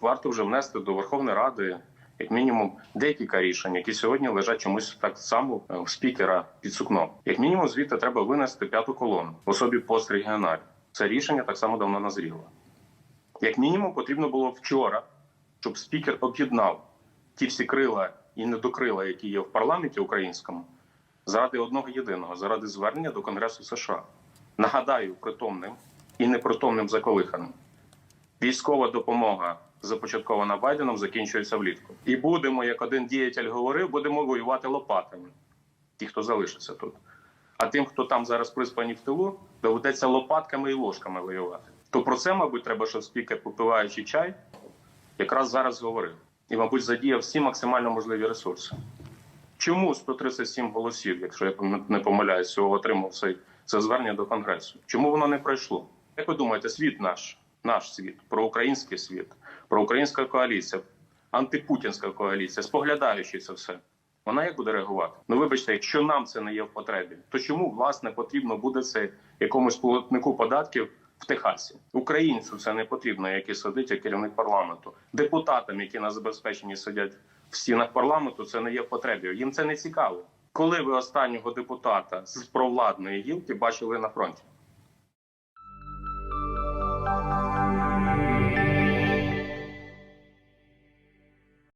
Варто вже внести до Верховної Ради як мінімум декілька рішень, які сьогодні лежать чомусь так само е, у спікера під сукном. Як мінімум, звідти треба винести п'яту колону в особі пострегіоналів. Це рішення так само давно назріло. Як мінімум, потрібно було вчора, щоб спікер об'єднав ті всі крила і недокрила, які є в парламенті українському, заради одного єдиного, заради звернення до Конгресу США. Нагадаю, притомним і непритомним заколиханим. Військова допомога, започаткована Байденом, закінчується влітку. І будемо, як один діятель говорив, будемо воювати лопатами. Ті, хто залишиться тут. А тим, хто там зараз приспані в тилу, доведеться лопатками і ложками воювати. То про це, мабуть, треба, щоб спікер, попиваючи чай, якраз зараз говорив. І, мабуть, задіяв всі максимально можливі ресурси. Чому 137 голосів, якщо я не помиляюсь, отримав це звернення до Конгресу? Чому воно не пройшло? Як ви думаєте, світ наш, наш світ, проукраїнський світ, проукраїнська коаліція, антипутінська коаліція, споглядаючи це все, вона як буде реагувати? Ну вибачте, якщо нам це не є в потребі, то чому власне потрібно буде це якомусь платнику податків в Техасі? Українцю це не потрібно, який сидить як керівник парламенту, депутатам, які на забезпеченні сидять в стінах парламенту, це не є в потребі. Їм це не цікаво. Коли ви останнього депутата з провладної гілки бачили на фронті?